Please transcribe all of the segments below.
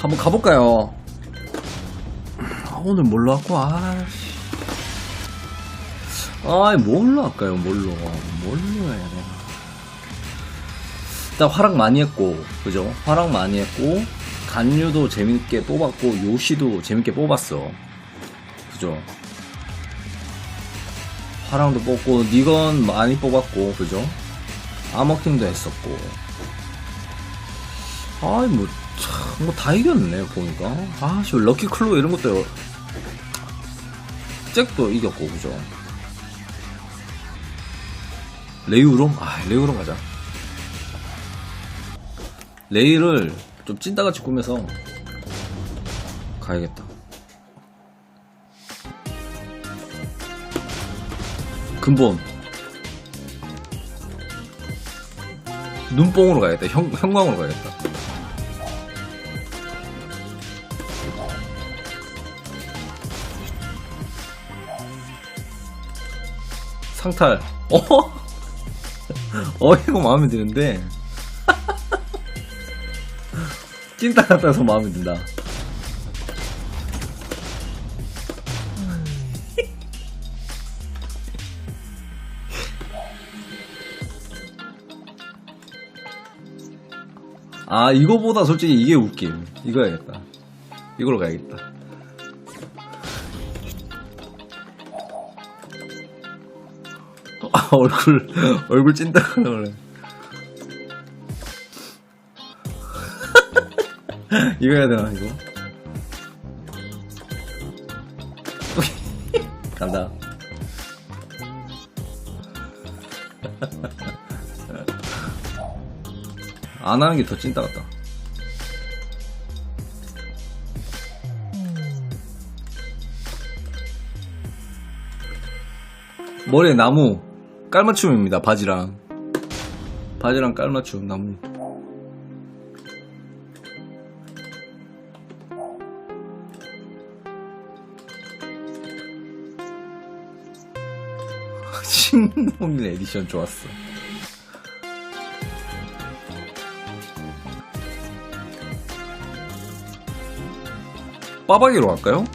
한번 가볼까요? 아, 오늘 뭘로 할까? 아씨. 아이, 뭘로 할까요? 뭘로. 뭘로 해야 되나. 일단 활약 많이 했고, 그죠? 활약 많이 했고, 간유도 재밌게 뽑았고, 요시도 재밌게 뽑았어. 그죠? 화랑도 뽑고, 니건 많이 뽑았고, 그죠? 아머킹도 했었고. 아이, 뭐, 참, 뭐 다 이겼네, 보니까. 아, 저 럭키 클로 이런 것도, 잭도 이겼고, 그죠? 레이우롬? 아, 레이우롬 가자. 레이를 좀 찐따같이 꾸며서 가야겠다. 근본. 눈뽕으로 가야겠다. 형, 형광으로 가야겠다. 상탈. 어? 어, 이거 마음에 드는데. 찐따 같아서 마음에 든다. 아, 이거보다 솔직히 이게 웃김. 이거 해야겠다. 이걸로 가야겠다. 얼굴, 얼굴 찐따가 나오네. 이거 해야 되나, 이거? 간다. 안 하는 게 더 찐따 같다. 머리에 나무 깔맞춤입니다. 바지랑 바지랑 깔맞춤 나무. 신동일 에디션 좋았어. 빠박이로 할까요?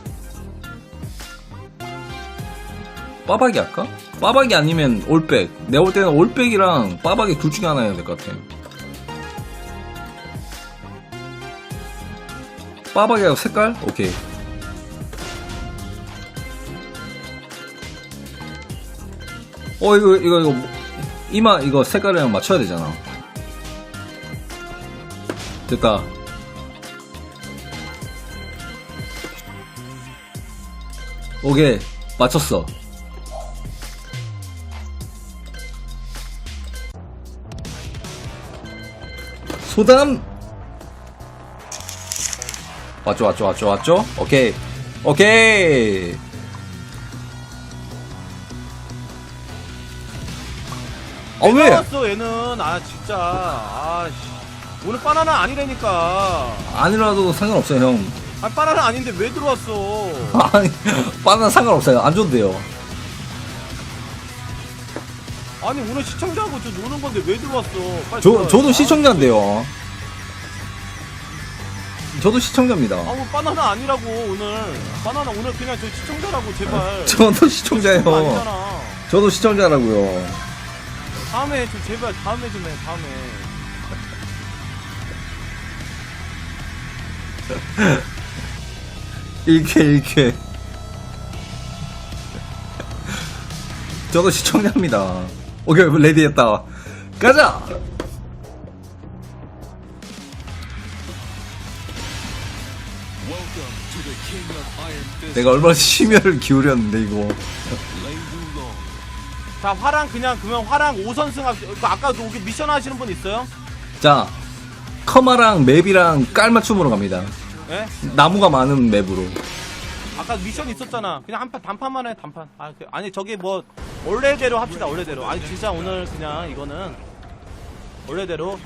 빠박이 할까? 빠박이 아니면 올백. 내가 볼 때는 올백이랑 빠박이 둘 중에 하나 해야 될 것 같아. 빠박이하고 색깔? 오케이. 어, 이거, 이거, 이거, 이마, 이거 색깔이랑 맞춰야 되잖아. 됐다. 오케이. 맞췄어. 소담! 왔죠, 왔죠, 왔죠, 왔죠? 오케이. 오케이! 아, 왜? 나왔어 얘는 아 진짜 아 씨. 오늘 바나나 아니라니까 아니라도 상관없어요, 형. 아 바나나 아닌데 왜 들어왔어 아니, 바나나 상관없어요. 안 돼요. 아니 오늘 시청자하고 저 노는 건데 왜 들어왔어 빨리 저, 들어와요. 저도 아, 시청자인데요. 저도 시청자입니다. 아 오늘 바나나 아니라고 오늘 바나나 오늘 그냥 저 시청자라고 제발 저도 시청자예요. 아니잖아 저도 시청자라고요. 다음에 좀 제발 다음에 좀 해 다음에 일쾌, 일쾌. 저도 시청자입니다. 오케이, 레디 했다. 가자! 내가 얼마나 심혈을 기울였는데, 이거. 자 화랑 그냥 그러면 화랑 5선승 합그 아까 그 오기 미션 하시는 분 있어요? 자, 커마랑 맵이랑 깔맞춤으로 갑니다. 예? 나무가 많은 맵으로. 아까 미션 있었잖아. 그냥 한판 단판만 해 단판. 아 그- 아니 저기 뭐 원래대로 합시다 원래대로. 아니 진짜 오늘 그냥 이거는 원래대로.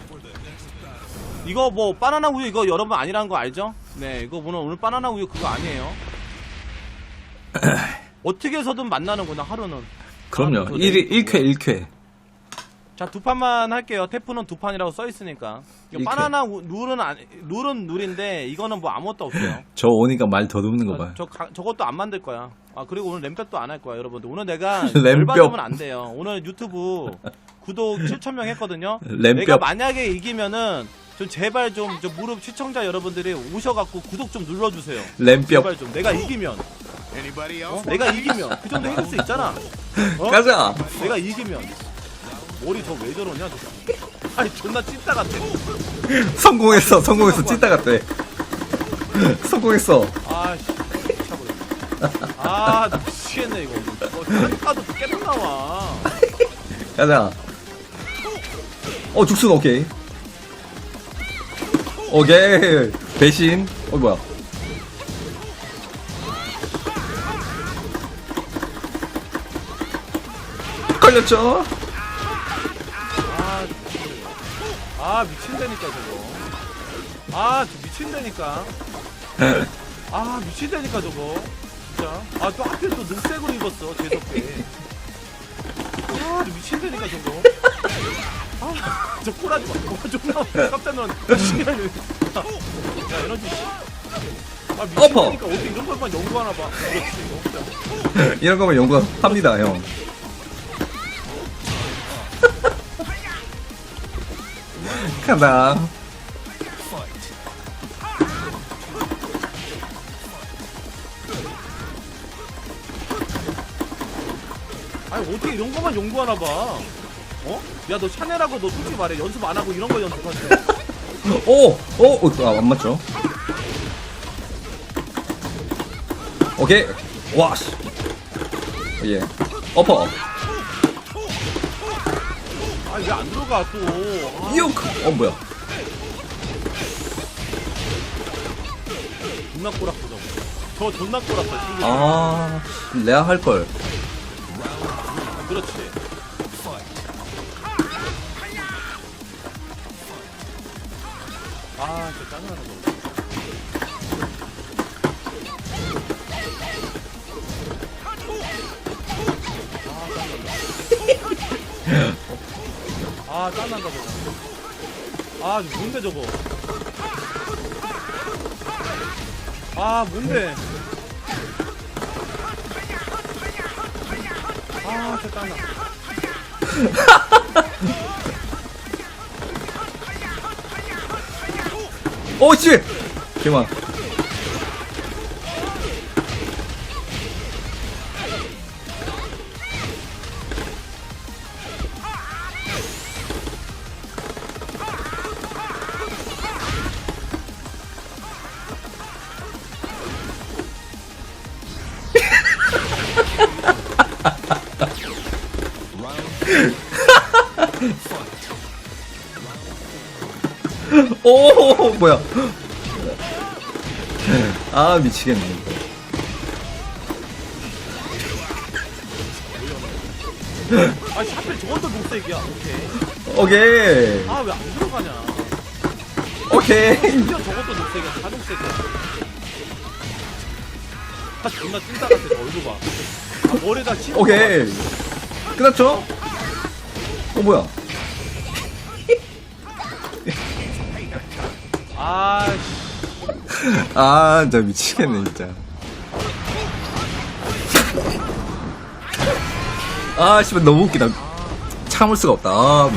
이거 뭐 바나나 우유 이거 여러분 아니라는 거 알죠? 네 이거 오늘 오늘 바나나 우유 그거 아니에요. 어떻게 해서든 만나는구나 하루는. 그럼요. 아, 그거 1, 내- 1쾌, 1쾌. 자, 두 판만 할게요. 태프는 두 판이라고 써 있으니까. 이거 이렇게. 바나나 우- 룰은 안, 룰은 룰인데 이거는 뭐 아무것도 없어요. 저 오니까 말 더듬는 거 아, 봐요. 저 가- 저것도 안 만들 거야. 아 그리고 오늘 램펫도 안 할 거야, 여러분들. 오늘 내가. 열받으면 안 돼요. 오늘 유튜브 구독 7천 명 했거든요. 램뼈. 내가 만약에 이기면은 좀 제발 좀, 저 무릎 시청자 여러분들이 오셔갖고 구독 좀 눌러주세요. 램뼈. 제발 좀. 내가 이기면. 어? 내가 이기면 그 정도 해줄 수 있잖아. 어? 가자. 내가 이기면. 머리 저 왜 저러냐, 저. 아니 존나 찐따 같아. 성공했어. 성공했어. 찐따 같대. 성공했어. 아씨 미쳐버렸어. 아, 나 미치겠네, 이거. 뭐, 딴까도 계속 나와. 가자. 어, 죽순 오케이. 오케이. 배신. 어, 뭐야. 걸렸죠? 아, 미친다니까, 저거. 아, 저 미친다니까. 아, 미친다니까, 저거. 진짜. 아, 또 하필 또 녹색으로 입었어, 재수없게. 아, 저 미친다니까, 저거. 아, 저 콜하지 마. 어, 존나 깜짝 놀랐네. 야, 에너지. 씨. 아, 미친다니까. 어떻게 이런 것만 연구하나 봐. 그렇지. 이런 거면 연구합니다, 형. 간다. 아니 어떻게 이런 것만 연구하나 봐. 어? 야 너 샤넬하고 너 솔직히 말해 연습 안 하고 이런 거 연습하지. 오! 오! 어, 아, 안 맞죠? 오케이. 와, 씨. 예. 어퍼. 아니 왜안 들어가 또. 아, 육! 어, 뭐야. 존나 저거. 저 존나 꼬락서 친구. 아, 내가 할걸. 그렇지. 아 진짜 짜증나다 아 짠난다 저거 아 뭔데 저거 아 뭔데 아 진짜 짠나 오, 씨! 개만. 미치겠네. 아 하필 저것도 녹색이야 오케이 오케이. 아 왜 안 들어가냐 오케이. 심지어 저것도 녹색이야 다 녹색이야 아 존나 찐따 같아 저 얼굴 봐 아, 머리에다 치 오케이. 끝났죠? 어, 뭐야. 아씨 아, 진짜 미치겠네, 진짜. 아, 씨발, 너무 웃기다. 참을 수가 없다. 아,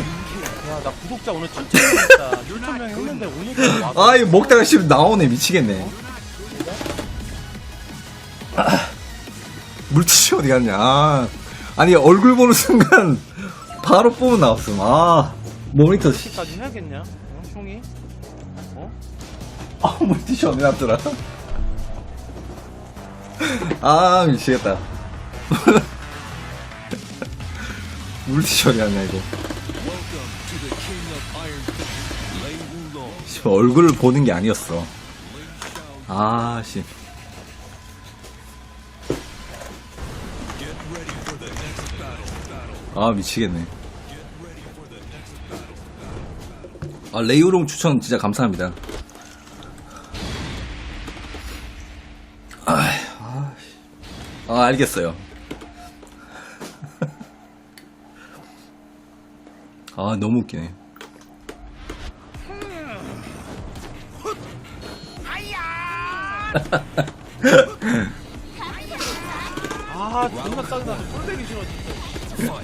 야나 구독자 오늘 7천 명 했다 6천 명 했는데 오니까 아, 이거 먹다가 씨발 나오네, 미치겠네. 아, 물티슈 어디 갔냐. 아, 아니, 얼굴 보는 순간, 바로 뽑은 나왔음. 아, 모니터, 씨. 까지 해야겠냐 어, 형이 어? 아, 물티슈 어디 놨더라? 아, 미치겠다. 물티슈 어디 갔냐, 이거. 얼굴을 보는 게 아니었어. 아, 씨. Get ready for the next battle. 아, 미치겠네. 아, 레이오롱 추천 진짜 감사합니다. 씨. 아, 알겠어요. 아, 너무 웃기네. 아 존나 짜증나 꼴배기 싫어 진짜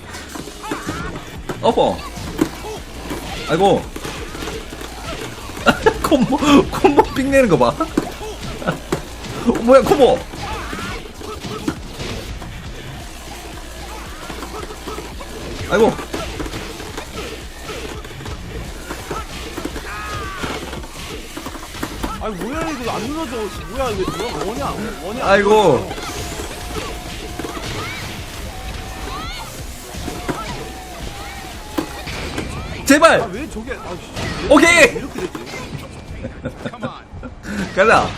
어퍼. 아이고. 콤보, 콤보 삑 내는 거 봐. 어, 뭐야, 콤보. 아이고. 아니 뭐야 이거 안 눌러져 뭐야 이거 뭐야 뭐냐 뭐냐 아이고. 제발! 아왜 저게 아씨 오케이! 이렇게 됐지 가자!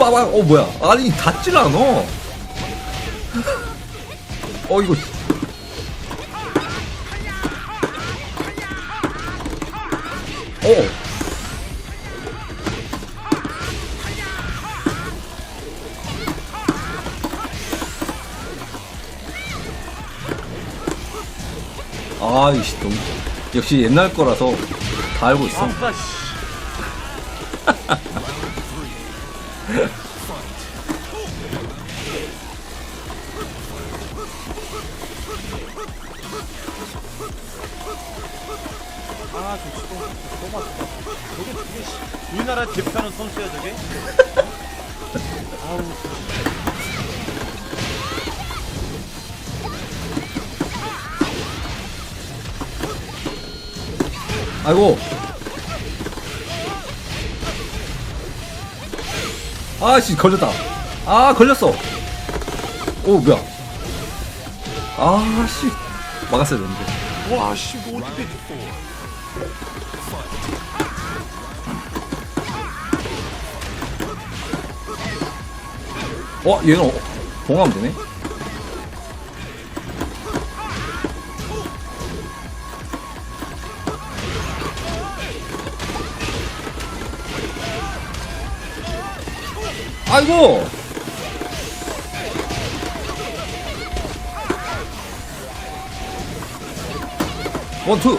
빠방, 어, 뭐야. 아니, 닿질 않아. 어, 이거. 역시 옛날 거라서 다 알고 있어. 아, 저 진짜 너무 아프다. 저게, 씨. 우리나라 대표하는 선수야, 저게? 아우, 아이고. 아씨 걸렸다. 아 걸렸어. 오 뭐야? 아씨 막았어야 되는데. 와, 씨, 뭐 어떻게. 와 얘는 어, 봉하면 되네. 아이고. 원투.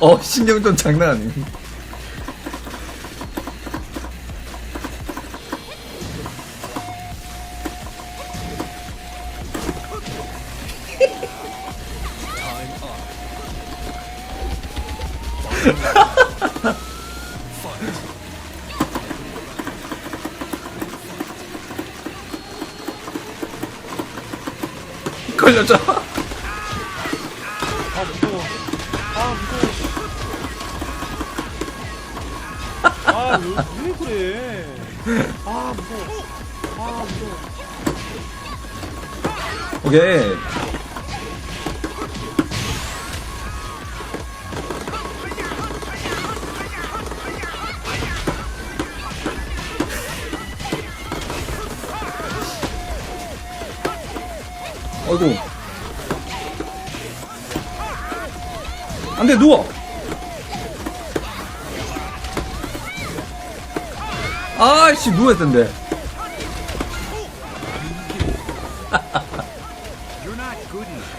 어 신경 좀 장난. Time 걸렸죠? 아, 무서워. 아, 무서워, 씨. 아, 왜, 왜 그래? 아, 무서워. 아, 무서워. 오케이. 어이구. 안 돼, 누워! good enough.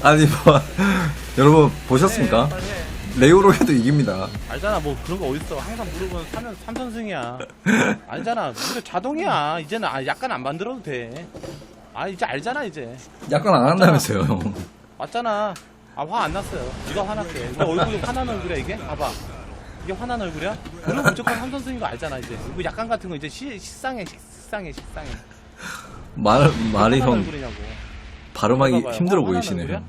아니, 뭐, 여러분, 보셨습니까? 레오로 해도 이깁니다. 알잖아, 뭐 그런 거 어딨어. 항상 무릎은 3연, 3선승이야. 알잖아. 무릎 자동이야. 이제는 아, 약간 안 만들어도 돼. 아, 이제 알잖아, 이제. 약간 안 한다면서요, 형. 맞잖아. 아, 화 안 났어요. 누가 화났대. 너 얼굴이 화난 얼굴이야, 이게? 봐봐. 이게 화난 얼굴이야? 그럼 무조건 3선승인 거 알잖아, 이제. 이거 약간 같은 거 이제 시, 식상해, 식상해, 식상해. 말, 말이 화난 형, 얼굴이냐고. 발음하기 봐봐요. 힘들어 화- 보이시네요.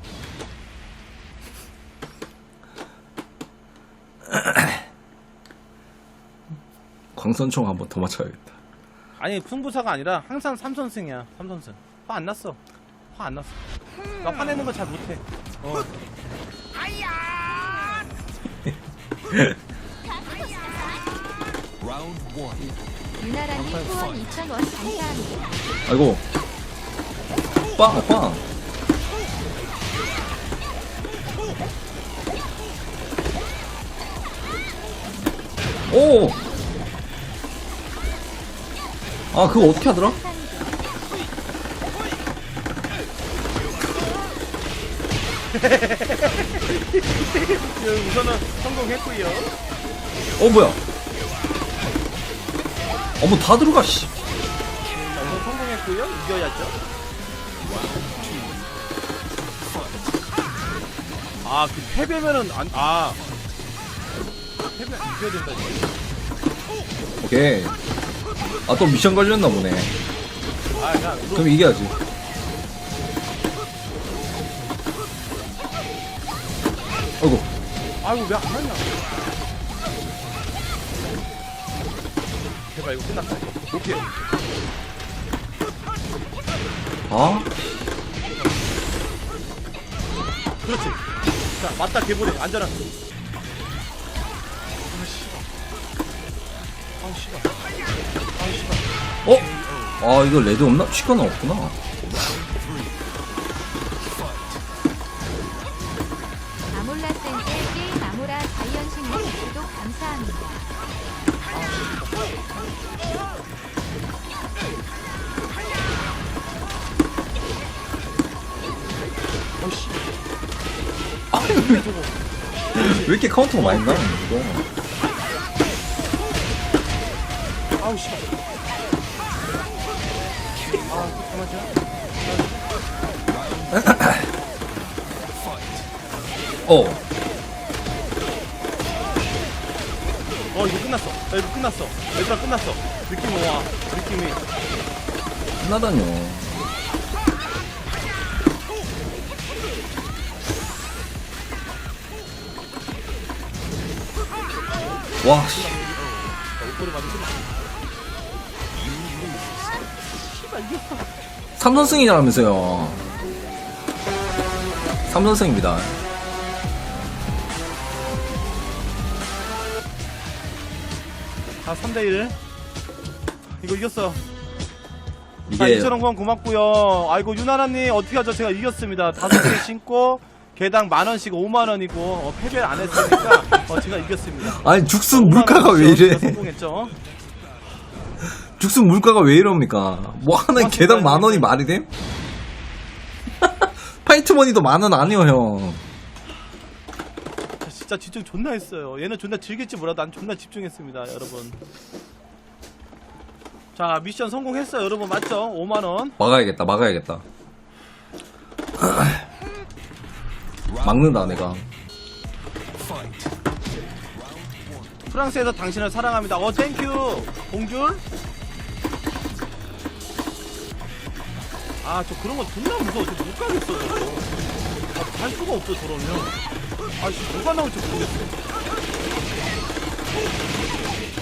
광선총 한번 더 맞춰야겠다. 아니 승부사가 아니라 항상 3선승이야 3선승 화 안 났어 화 안 났어 나 화내는 거 잘 못해 어. One. 유나라님 후원 2,000원 감사합니다. 아이고. 빵, 빵. 오! 아, 그거 어떻게 하더라? 우선은 성공했고요 어, 뭐야? 어머, 다 들어가, 씨. 우선 성공했고요 이겨야죠 아 그 패배면은 안, 아 패배면 이겨야 된다 이거. 오케이. 아, 또 미션 걸렸나 보네. 아 그럼 이겨야지. 아이고. 아이고 왜안 맞냐 제발 이거 끝났다 오케이 아? 그렇지 자 맞다 개보내 안전한 어? 아, 이거 레드 없나? 치과는 없구나. 아몰라 센세 게임 아모라 자이언신님 구독 감사합니다. 왜 이렇게 카운터가 많이 나는 이거? 아우 씨발 어. 어 이거 끝났어. 야, 이거 끝났어. 얘들아 끝났어. 느낌 와. 느낌이. 끝나다뇨. 와, 씨. 옷걸이 맞으면 삼선승이라면서요. 삼선승입니다. 자 3대1 이거 이겼어. 자 이게 2,000원 후원 고맙고요. 아이고 유나라님 어떻게 하죠? 제가 이겼습니다. 다섯 개 신고 개당 만원씩 5만원이고 어, 패배를 안 했으니까 어, 제가 이겼습니다. 아니 죽순 물가가 왜 이래? 성공했죠 죽순 물가가 왜 이럽니까? 뭐 하나 아, 개당? 만 원이 말이 돼? 파이트머니도 만 원 아니요 형. 자, 진짜 집중 존나 했어요 얘는 존나 즐길지 몰라도 난 존나 집중했습니다 여러분 자 미션 성공했어요 여러분 맞죠? 5만 원 막아야겠다 막아야겠다. 막는다 내가. 프랑스에서 당신을 사랑합니다. 어, 땡큐. 공줄. 아, 저 그런 거 존나 무서워. 저 못 가겠어, 저거. 아, 갈 수가 없어, 저러면. 아, 씨, 뭐가 나올지 모르겠어.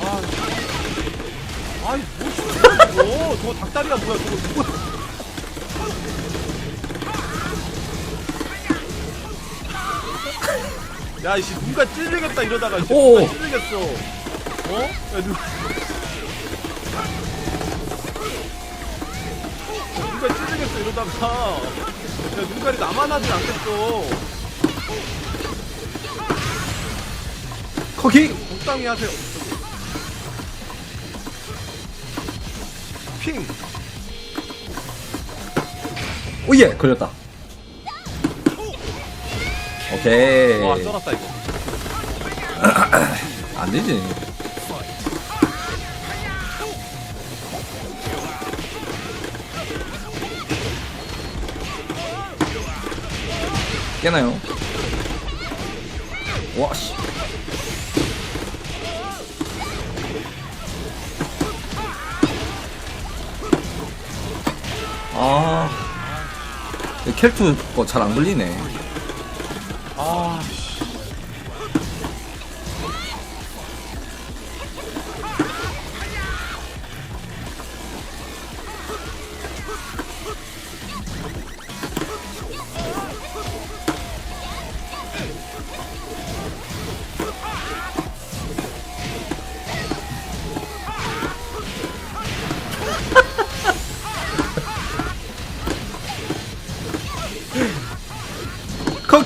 아, 씨. 아이, 뭐, 씨, 이거. 저거 닭다리가 뭐야, 저거. 뭐야. 야, 이씨, 눈가 찔리겠다, 이러다가. 이씨, 오. 눈가 찔리겠어. 어? 야, 눈. 눈가 이러다가. 야, 눈깔이 나만 하진 않겠어. 거기 적당히 하세요. 핑. 오예 걸렸다. 오케이. 와, 쩔었다, 이거. 안 되지. 깨나요? 와, 씨. 아, 켈투 거 잘 안 걸리네.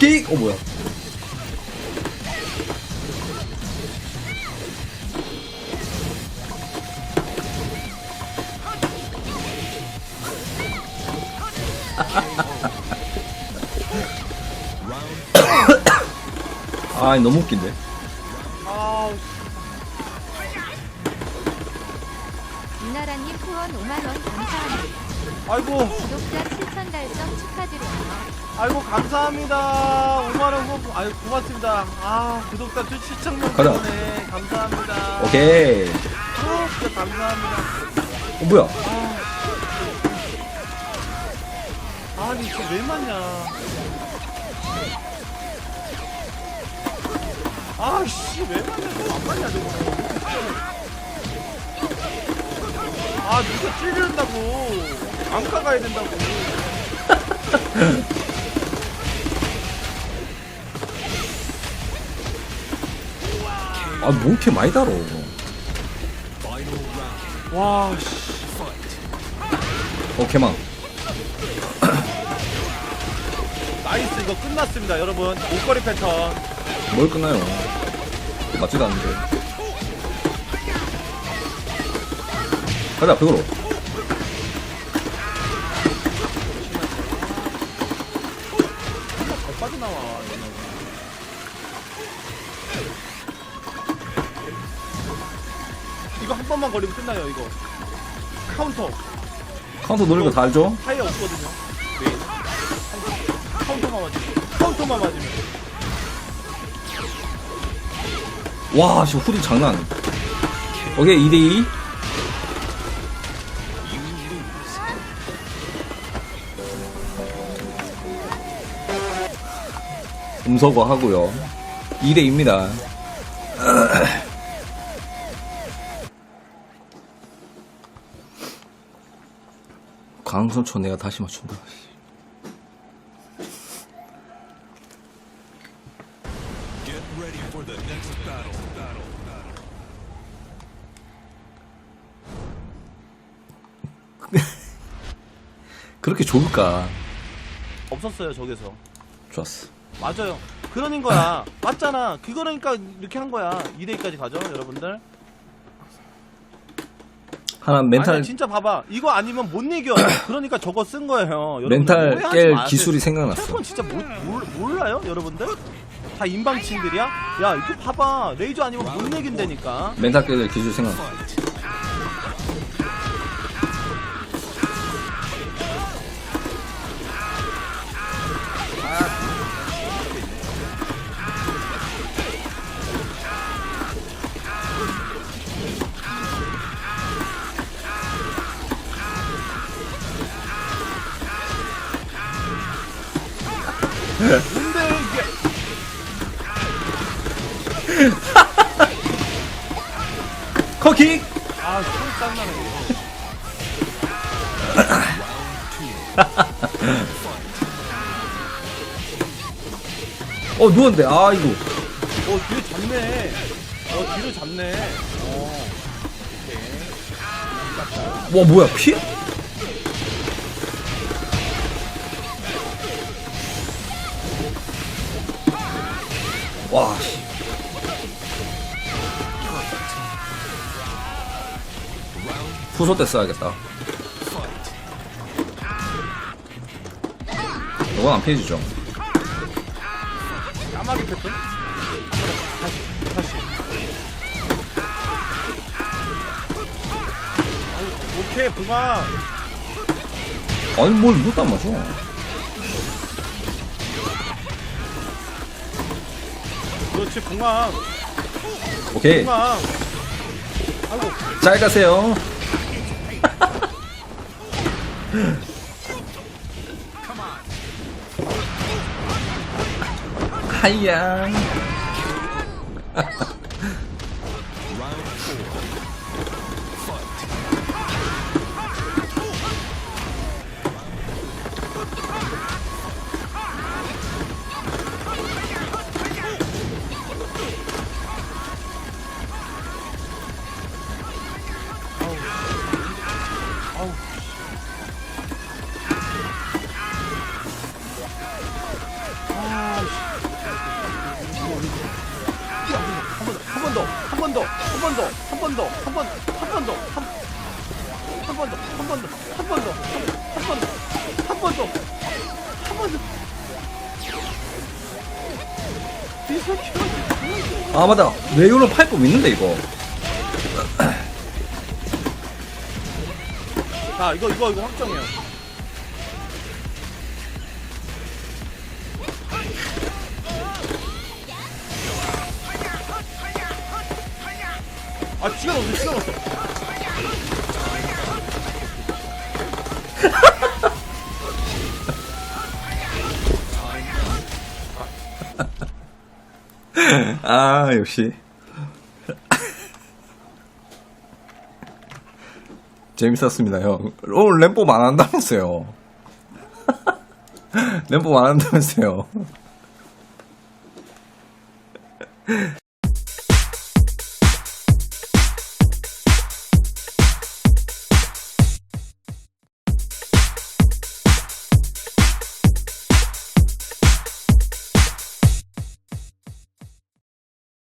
커기! 어, 뭐야. 아, 너무 웃긴데. 아이고 감사합니다. 5만 원 후원 아유 고맙습니다. 아 구독자 7,000명 가자. 때문에 감사합니다. 오케이. 아, 진짜 감사합니다. 어, 뭐야. 아니 진짜 왜 맞냐? 아씨 왜 맞냐? 저거 안 맞냐 저거? 아 누가 찌른다고? 안가 가야 된다고. 아, 뭐 이렇게 많이 달어. 와 씨. 어, 개망. 나이스 이거 끝났습니다 여러분 옷걸이 패턴 뭘 끝나요? 맞지도 않는데. 가자, 벽으로. 번만 걸리면 끝나요 이거 카운터 카운터 노리는 거다 알죠? 타이어 없거든요 네. 카운터만 맞으면 카운터만 맞으면 와, 씨, 후드 장난. 오케이, 2대2. 음서거 하고요. 2대2입니다. 강선초 내가 다시 맞춘다. Get ready for the next battle. Battle. Battle. 그렇게 좋을까? 없었어요 저기서 좋았어. 맞아요 그러는 거야 맞잖아 그거니까 이렇게 한 거야 2대2까지 가죠 여러분들 하나 멘탈 아니 진짜 봐봐 이거 아니면 못 이겨 그러니까 저거 쓴 거예요 여러분들. 멘탈 오해하지 깰 마세요. 기술이 생각났어. 텔콘 진짜 모, 몰, 몰라요 여러분들? 다 인방친들이야? 야 이거 봐봐 레이저 아니면 못 이긴다니까 멘탈 깰 기술 생각 누웠는데. 아, 이거. 어 뒤를 잡네 어 뒤를 잡네 어 와, 뭐야, 피? 와, 씨. 후소 때 써야겠다. 이건 안 피해지죠. 까마귀 패턴? 다시 다시 아유, 오케이 그만 아니, 뭘 이것도 안 맞아. 그렇지 공항 오케이. 공항 아이고 잘 가세요. 하이야. 아, 맞다. 레오는 팔법 있는데, 이거. 자, 이거, 이거, 이거 확정이에요. 아, 시간 없어, 시간 없어. 아, 역시. 재밌었습니다, 형. 오늘 램법 안 한다면서요. 램법 안 한다면서요.